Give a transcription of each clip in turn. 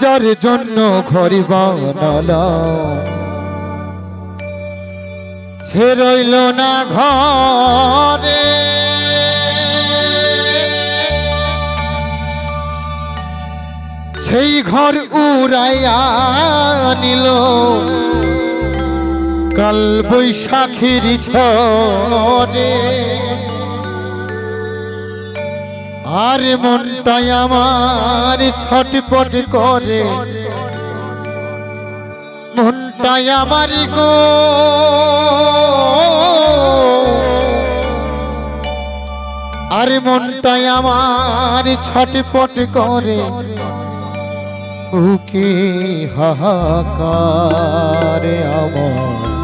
যার জন্য ঘরি বানালাম সে রইল না ঘরে। সেই ঘর উড়াইয়া নিল। কাল বৈশাখীর ঝরে। আর মনটাই আমার ছটপট করে। মনটাই আমার গো। আর মনটাই আমার ছটপট করে। ওকে হাহাকারে আমার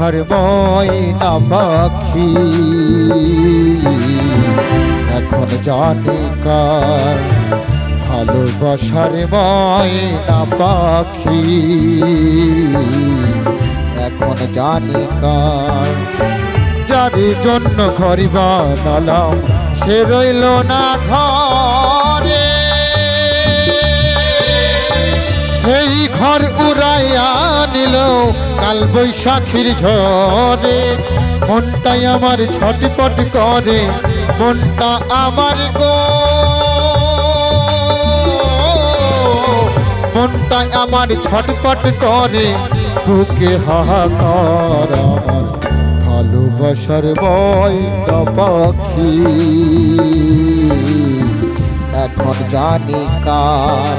ময়না পাখি। এখন জানি কার ভালোবাসার ময়না পাখি। এখন জানি কার যার জন্য ঘরি বানালাম, সে রইল না ঘরে। সেই ঘর উড়াইয়া নিল কাল বৈশাখীর ঝরে মনটাই আমার ছটপট করে, মনটা আমার গো। মনটাই আমার ছটপট করে, বুকে হাহাকার ভালোবাসার বয়টা পাখি এখন জানি কার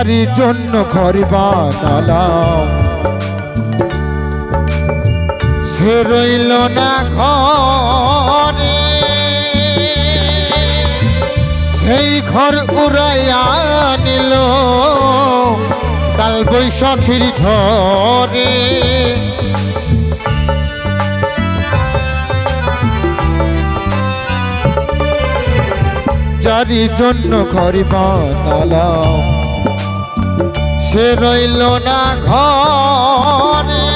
যার জন্য ঘর বানালাম। সে রইল না ঘরে। সেই ঘর উড়াইয়া নিল। কাল বৈশাখীর ঝরে যারি জন্য ঘর বানালাম। সে রইল না ঘরে।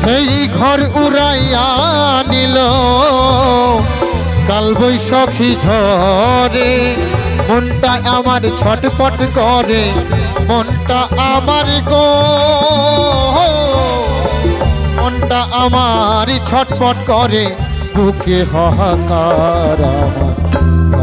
সেই ঘর উড়াইয়া নিল কাল বৈশাখী ঝরে মনটা আমার ছটপট করে, মনটা আমার গো। মনটা আমার ছটপট করে, বুকে হাহাকার আমার।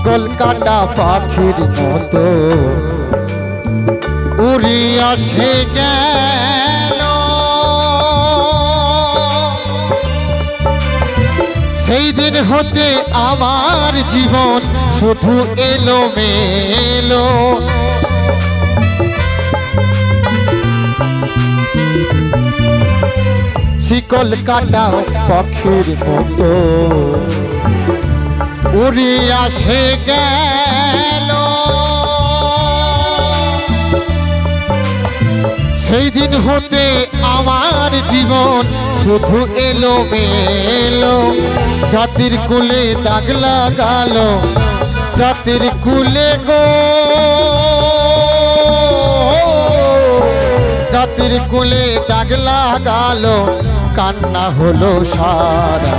শিকল কাটা পাখির মতো। উড়িয়া সে গেল। সেই দিন হতে আমার জীবন শুধু এলো মেলো শিকল কাটা পাখির মতো। উড়িয়া সে গেল। সেই দিন হতে আমার জীবন শুধু এলো মেলো জাতির কুলে দাগ লাগালো, জাতির কুলে গো। জাতির কুলে দাগ লাগালো, কান্না হলো সারা।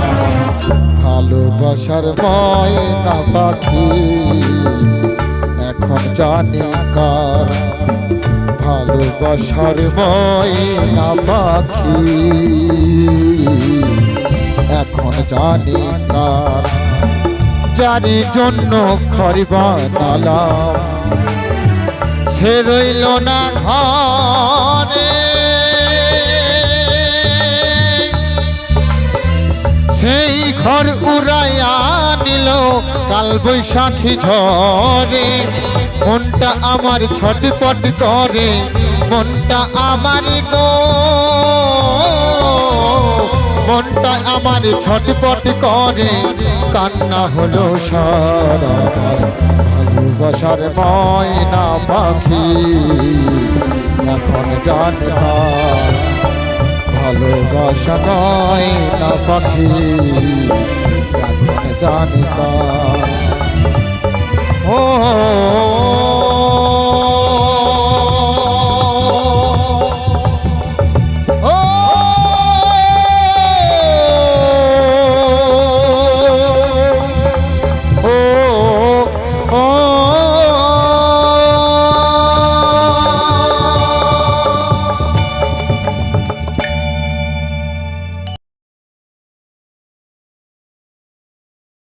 ভালোবাসার ময়না পাখি। এখন জানি কার ভালোবাসার ময়না পাখি। এখন জানি কার যারি জন্য খড়ি বানালাম। সে রইল না ঘরে। সেই ঘর উড়াইয়া নিল কাল বৈশাখী ঝরে মনটা আমার ছটপট করে, মনটা আমার মনটা আমার ছটপট করে, কান্না হলো সারা ভালোবাসার ময়না পাখি। এখন জানবা ভালোবাসা নয় না পাখি জানি ও